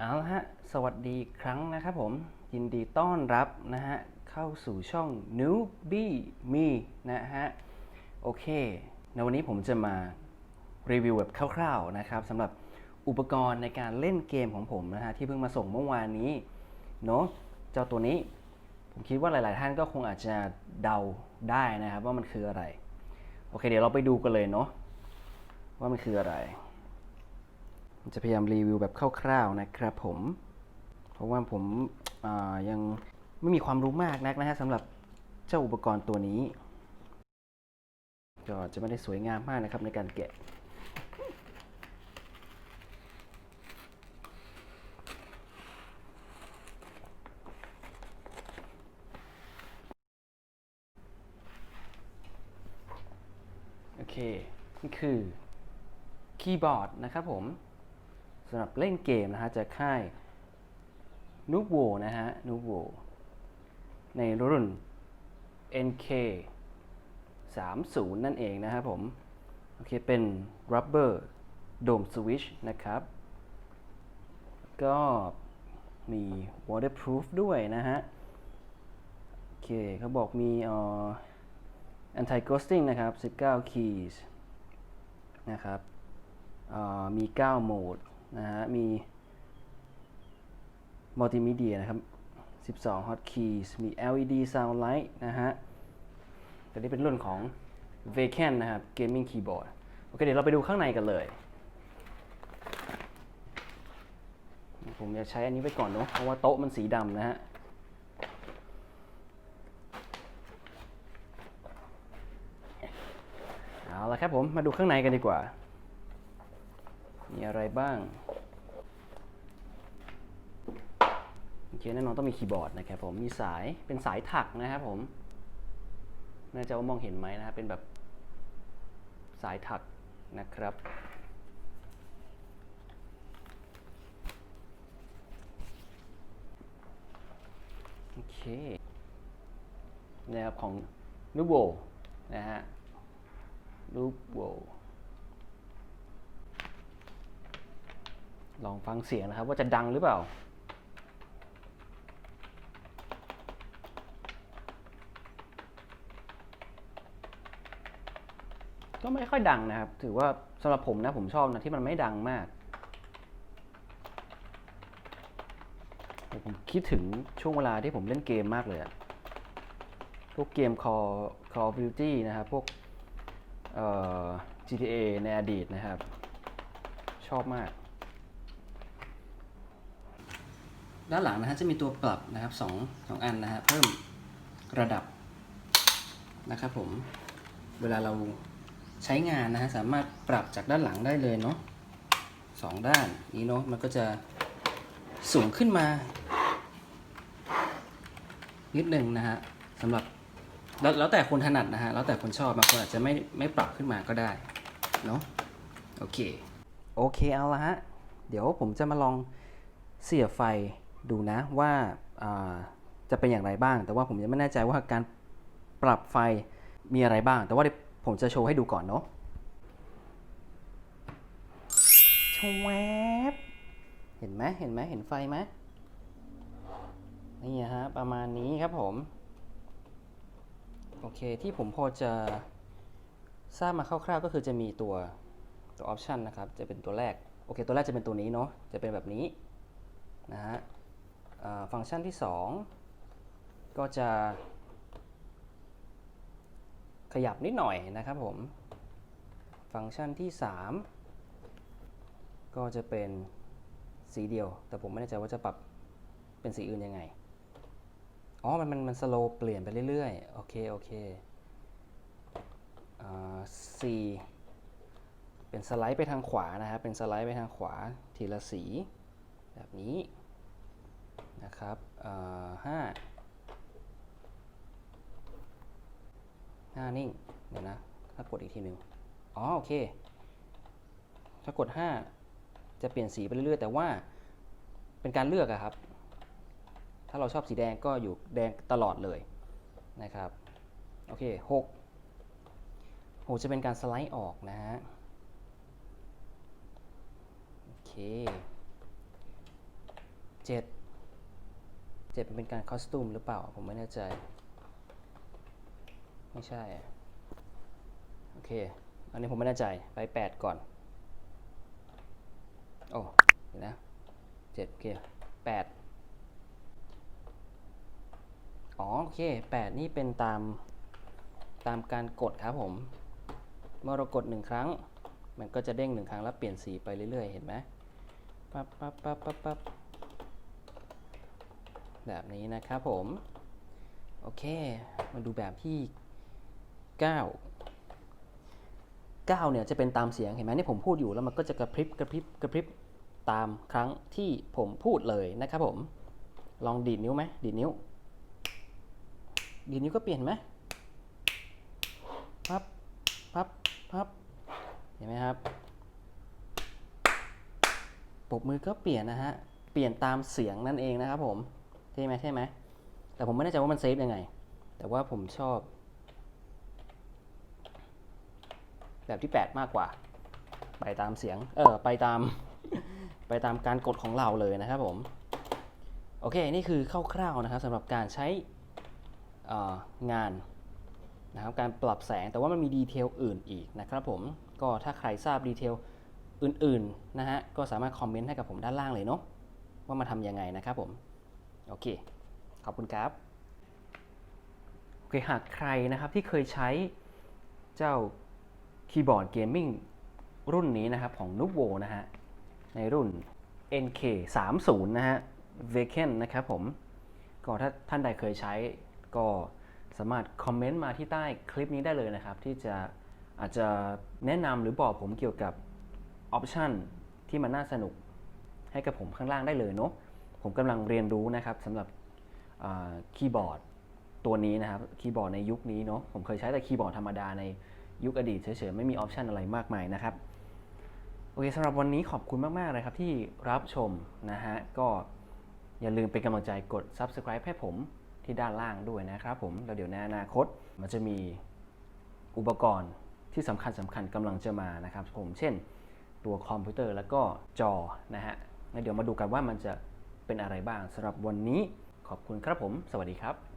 เอาละฮะ สวัสดีอีกครั้งนะครับผม ยินดีต้อนรับนะฮะ เข้าสู่ช่อง Newbie Me นะฮะ โอเค ในวันนี้ผมจะมารีวิวแบบคร่าวๆนะครับสำหรับอุปกรณ์ในการเล่นเกมของผมนะฮะ ที่เพิ่งมาส่งเมื่อวานนี้ เนาะเจ้าตัวนี้ ผมคิดว่าหลายๆท่านก็คงอาจจะเดาได้นะครับว่ามันคืออะไร โอเค เดี๋ยวเราไปดูกันเลยเนาะว่ามันคืออะไร จะพยายามรีวิวแบบคร่าวๆนะครับผม เพราะว่าผมายังไม่มีความรู้มากนักนะฮะสำหรับเจ้าอุปกรณ์ตัวนี้ ก็จะไม่ได้สวยงามมากนะครับในการแกะโอเค นี่คือคีย์บอร์ดนะครับผม สำหรับเล่นเกมนะฮะจากค่ายนูโวนะฮะนูโวในรุ่น NK 30 นั่นเองนะครับผม โอเค เป็น rubber dome switch นะครับ ก็มี waterproof ด้วยนะฮะ โอเคเขาบอกมีออ anti ghosting นะครับ 19 keys นะครับมี 9 โหมด นะฮะ มี multimedia นะครับ 12 hotkeys มี LED sound light นะฮะ แตัวนี้เป็นรุ่นของ Vacan นะครับ gaming keyboard โอเค เดี๋ยวเราไปดูข้างในกันเลย ผมจะใช้อันนี้ไปก่อนเนาะเพราะว่าโต๊ะมันสีดำนะฮะเอาละครับผม มาดูข้างในกันดีกว่า มีอะไรบ้างโอเคแน่นอนต้องมีคีย์บอร์ดนะครับผมมีสายเป็นสายถักนะครับผมน่าจะว่ามองเห็นไหมนะครับเป็นแบบสายถักนะครับโอเคนะครับของนูโบนะฮะรูโว ลองฟังเสียงนะครับ ว่าจะดังหรือเปล่า ก็ไม่ค่อยดังนะครับ ถือว่าสำหรับผมนะผมชอบนะที่มันไม่ดังมากผมคิดถึงช่วงเวลาที่ผมเล่นเกมมากเลยอะพวกเกม Call Call of Duty นะครับ พวกเอ่อ GTA ในอดีตนะครับ ชอบมาก ด้านหลังนะฮะจะมีตัวปรับนะครับสองสองอันนะฮะเพิ่มระดับนะครับผมเวลาเราใช้งานนะฮะสามารถปรับจากด้านหลังได้เลยเนาะสองด้านนี้เนาะมันก็จะสูงขึ้นมา นิดหนึ่งนะฮะสำหรับแล้วแล้วแต่คนถนัดนะฮะแล้วแต่คนชอบบางคนอาจจะไม่ไม่ปรับขึ้นมาก็ได้เนาะโอเคโอเคเอาละฮะเดี๋ยวผมจะมาลองเสียบไฟ ดูนะว่าอ่าจะเป็นอย่างไรบ้าง แต่ว่าผมยังไม่แน่ใจว่าการปรับไฟมีอะไรบ้าง แต่ว่าเดี๋ยวผมจะโชว์ให้ดูก่อนเนาะชวบเห็นไหมเห็นไหมเห็นไฟไหมนี่ฮะประมาณนี้ครับผม โอเคที่ผมพอจะทราบมาคร่าวๆก็คือจะมีตัวตัวออปชันนะครับ จะเป็นตัวแรก โอเค ตัวแรกจะเป็นตัวนี้เนาะจะเป็นแบบนี้นะฮะอ่า ฟังก์ชันที่ 2 ก็จะขยับนิดหน่อยนะครับผม ฟังก์ชันที่ 3 ก็จะเป็นสีเดียว แต่ผมไม่แน่ใจว่าจะปรับเป็นสีอื่นยังไง อ๋อ มันมันมันสโลเปลี่ยนไปเรื่อยๆ โอเค โอเคอ่า C เป็นสไลด์ไปทางขวานะครับ เป็นสไลด์ไปทางขวาทีละสี แบบนี้ นะครับห้าห้านิ่ง เดี๋ยวนะ ถ้ากดอีกทีหนึ่งอ๋อ โอเค ถ้ากด 5 จะเปลี่ยนสีไปเรื่อยๆ แต่ว่าเป็นการเลือกอะครับ ถ้าเราชอบสีแดงก็อยู่แดงตลอดเลยนะครับ โอเคหกหกจะเป็นการสไลด์ออกนะฮะ โอเคเจ็ด จ็ดเป็นการคอสตูมหรือเปล่า ผมไม่แน่ใจ ไม่ใช่ โอเค อันนี้ผมไม่แน่ใจ ไปแปดก่อน โอ้เดี๋ยวนะเจ็ดโอเคแปดอ๋อ โอเคแปดนี่เป็นตามตามการกดครับผม เมื่อเรากดหนึ่งครั้ง มันก็จะเด้งหนึ่งครั้งแล้วเปลี่ยนสีไปเรื่อยๆ เห็นไหมปั๊บปั๊บปั๊บปั๊บปั๊บ แบบนี้นะครับผม โอเค มาดูแบบที่ 9 9เนี่ยจะเป็นตามเสียงเห็นไหมนี่ผมพูดอยู่แล้วมันก็จะกระพริบกระพริบกระพริบตามครั้งที่ผมพูดเลยนะครับผม ลองดีดนิ้วไหมดีดนิ้ว ดีดนิ้วก็เปลี่ยนไหมพับพับพับเห็นไหมครับปบมือก็เปลี่ยนนะฮะ เปลี่ยนตามเสียงนั่นเองนะครับผม ใช่ไหมใช่ไหมแต่ผมไม่แน่ใจว่ามันเซฟยังไง แต่ว่าผมชอบ แบบที่ 8 มากกว่า ไปตามเสียง เออ ไปตาม ไปตามการกดของเราเลยนะครับผม โอเค นี่คือคร่าวๆนะครับสำหรับการใช้งานนะครับ การปรับแสง แต่ว่ามันมีดีเทลอื่นอีกนะครับผม ก็ถ้าใครทราบดีเทลอื่นๆนะฮะ ก็สามารถคอมเมนต์ให้กับผมด้านล่างเลยเนาะ ว่ามาทำยังไงนะครับผม โอเค ขอบคุณครับ โอเค หากใครนะครับที่เคยใช้เจ้าคีย์บอร์ดเกมมิ่งรุ่นนี้นะครับของ n u v o นะฮะ ในรุ่น NK 3 0นะฮะ v a c a n นะครับผม ก็ถ้าท่านใดเคยใช้ก็สามารถคอมเมนต์มาที่ใต้คลิปนี้ได้เลยนะครับ ที่จะอาจจะแนะนำหรือบอกผมเกี่ยวกับออปชันที่มันน่าสนุกให้กับผมข้างล่างได้เลยเนาะ ผมกำลังเรียนรู้นะครับสำหรับคีย์บอร์ดตัวนี้นะครับคีย์บอร์ดในยุคนี้เนาะผมเคยใช้แต่คีย์บอร์ดธรรมดาในยุคอดีตเฉยๆ ไม่มีออปชันอะไรมากมายนะครับ โอเคสำหรับวันนี้ขอบคุณมากๆเลยครับที่รับชมนะฮะ ก็อย่าลืมเป็นกำลังใจกด Subscribe ให้ผมที่ด้านล่างด้วยนะครับผมแล้วเดี๋ยวในอนาคตมันจะมีอุปกรณ์ที่สำคัญสำคัญกำลังจะมานะครับผมเช่น ตัวคอมพิวเตอร์แล้วก็จอนะฮะแล้วเดี๋ยวมาดูกันว่ามันจะ เป็นอะไรบ้างสำหรับวันนี้ขอบคุณครับผม สวัสดีครับ